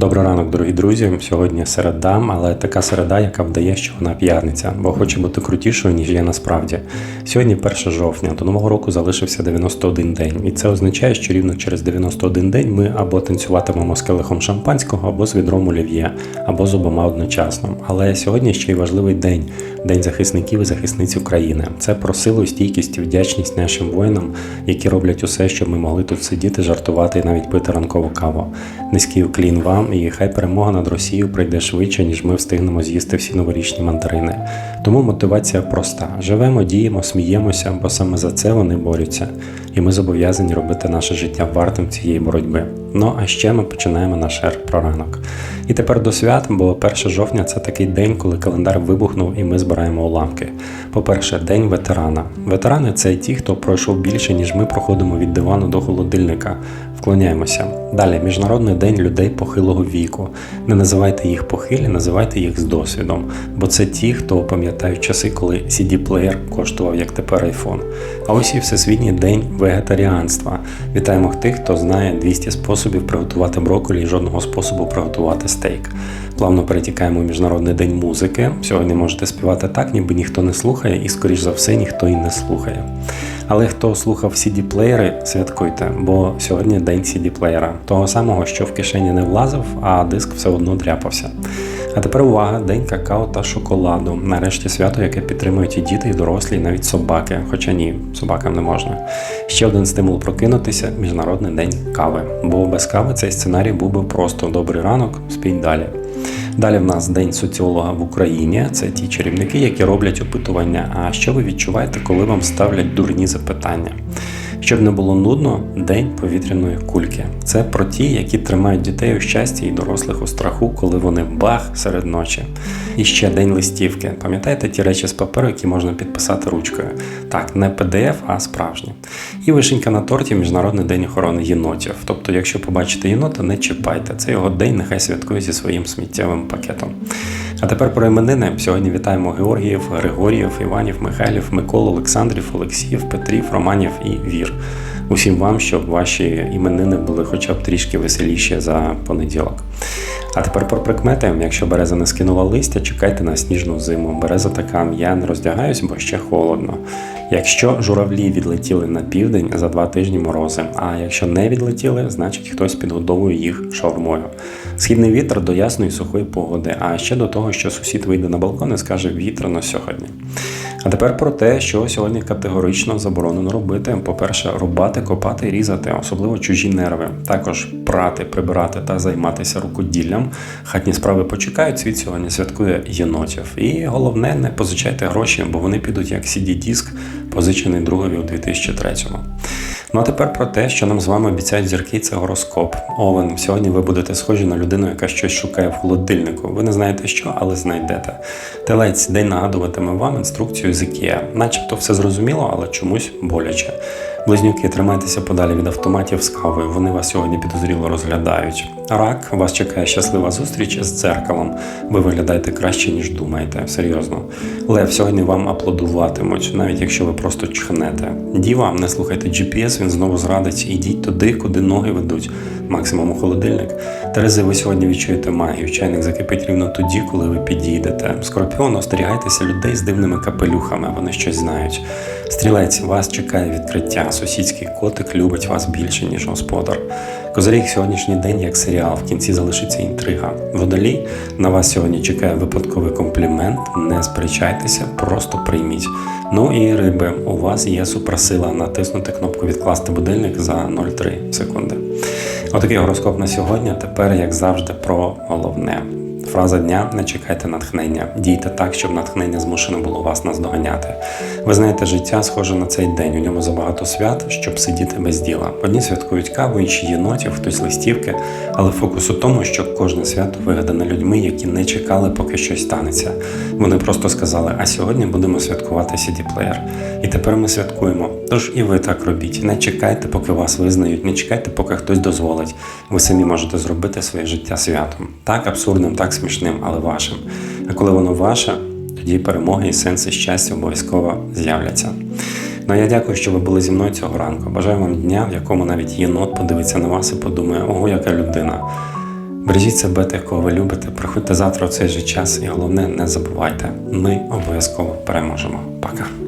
Добрий ранок, дорогі друзі. Сьогодні середа, але така середа, яка вдає, що вона п'ятниця, бо хоче бути крутішою, ніж є насправді. Сьогодні 1 жовтня, до нового року залишився 91 день, і це означає, що рівно через 91 день ми або танцюватимемо з келихом шампанського, або з відром олів'є, або з обома одночасно. Але сьогодні ще й важливий день день захисників і захисниць України. Це про силу, стійкість і вдячність нашим воїнам, які роблять усе, щоб ми могли тут сидіти, жартувати і навіть пити ранкову каву. Низький уклін вам і хай перемога над Росією прийде швидше, ніж ми встигнемо з'їсти всі новорічні мандарини. Тому мотивація проста: живемо, діємо, сміємося, бо саме за це вони борються, і ми зобов'язані робити наше життя вартим цієї боротьби. Ну а ще ми починаємо наш ер про ранок. І тепер до свят, бо 1 жовтня це такий день, коли календар вибухнув і ми збираємо уламки. По-перше, день ветерана. Ветерани це ті, хто пройшов більше, ніж ми проходимо від дивану до холодильника. Вклоняємося. Далі, Міжнародний день людей похилого віку. Не називайте їх похилі, називайте їх з досвідом, бо це ті, хто пам'ятають часи, коли CD-плеєр коштував як тепер iPhone. А ось і Всесвітній день вегетаріанства. Вітаємо тих, хто знає 200 способів приготувати брокколі і жодного способу приготувати стейк. Плавно перетікаємо у Міжнародний день музики. Сьогодні можете співати так, ніби ніхто не слухає, і, скоріш за все, ніхто і не слухає. Але хто слухав CD-плеєри, святкуйте, бо сьогодні день CD-плеєра, того самого, що в кишені не влазив, а диск все одно дряпався. А тепер увага, день какао та шоколаду. Нарешті свято, яке підтримують і діти, і дорослі, і навіть собаки. Хоча ні, собакам не можна. Ще один стимул прокинутися міжнародний день кави. Бо без кави цей сценарій був би просто добрий ранок, спіть далі. Далі в нас День соціолога в Україні. Це ті чарівники, які роблять опитування. А що ви відчуваєте, коли вам ставлять дурні запитання? Щоб не було нудно, день повітряної кульки. Це про ті, які тримають дітей у щасті і дорослих у страху, коли вони бах серед ночі. І ще день листівки. Пам'ятаєте ті речі з паперу, які можна підписати ручкою? Так, не PDF, а справжні. І вишенька на торті Міжнародний день охорони єнотів. Тобто, якщо побачите єнота, не чіпайте. Це його день, нехай святкує зі своїм сміттєвим пакетом. А тепер про іменини. Сьогодні вітаємо Георгіїв, Григоріїв, Іванів, Михайлів, Микол, Олександрів, Олексіїв, Петрів, Романів і Вір. Усім вам, щоб ваші іменини були хоча б трішки веселіші за понеділок. А тепер про прикмети. Якщо береза не скинула листя, чекайте на сніжну зиму. Береза така, я не роздягаюсь, бо ще холодно. Якщо журавлі відлетіли на південь за два тижні морози, а якщо не відлетіли, значить хтось підгодовує їх шаурмою. Східний вітер до ясної сухої погоди, а ще до того, що сусід вийде на балкон і скаже вітряно сьогодні. А тепер про те, що сьогодні категорично заборонено робити. По-перше, рубати, копати різати, особливо чужі нерви. Також прати, прибирати та займатися рукоділлям. Хатні справи почекають. Світ сьогодні святкує єнотів. І головне, не позичайте гроші, бо вони підуть як CD-диск, позичений другові у 2003-му. Ну а тепер про те, що нам з вами обіцяють зірки, це гороскоп. Овен, сьогодні ви будете схожі на людину, яка щось шукає в холодильнику. Ви не знаєте що, але знайдете. Телець день нагадуватиме вам інструкцію з IKEA. Начебто все зрозуміло, але чомусь боляче. Близнюки, тримайтеся подалі від автоматів з кавою. Вони вас сьогодні підозріло розглядають. Рак, вас чекає щаслива зустріч з дзеркалом. Ви виглядаєте краще, ніж думаєте. Серйозно. Лев, сьогодні вам аплодуватимуть, навіть якщо ви просто чхнете. Діва, не слухайте GPS, він знову зрадить. Ідіть туди, куди ноги ведуть. Максимум у холодильник. Терези, ви сьогодні відчуєте магію. Чайник закипить рівно тоді, коли ви підійдете. Скорпіон, остерігайтеся людей з дивними капелюхами, вони щось знають. Стрілець, вас чекає відкриття. Сусідський котик любить вас більше, ніж господар. Козиріг сьогоднішній день як серіал, в кінці залишиться інтрига. Водолій на вас сьогодні чекає випадковий комплімент. Не сперечайтеся, просто прийміть. Ну і риби, у вас є суперсила натиснути кнопку відкласти будильник за 0,3 секунди. Отакий гороскоп на сьогодні. Тепер, як завжди, про головне. Фраза дня не чекайте натхнення. Дійте так, щоб натхнення змушено було вас наздоганяти. Ви знаєте, життя схоже на цей день. У ньому забагато свят, щоб сидіти без діла. Одні святкують каву, інші єнотів, хтось листівки, але фокус у тому, що кожне свято вигадане людьми, які не чекали, поки щось станеться. Вони просто сказали: а сьогодні будемо святкувати CD-плеєр. І тепер ми святкуємо. Тож і ви так робіть. Не чекайте, поки вас визнають, не чекайте, поки хтось дозволить. Ви самі можете зробити своє життя святом. Так абсурдним, так смішним, але вашим. А коли воно ваше, тоді перемоги і сенси щастя обов'язково з'являться. Ну а я дякую, що ви були зі мною цього ранку. Бажаю вам дня, в якому навіть єнот подивиться на вас і подумає, ого, яка людина. Бережіть себе тих, кого ви любите. Приходьте завтра у цей же час, і головне, не забувайте, ми обов'язково переможемо. Пока.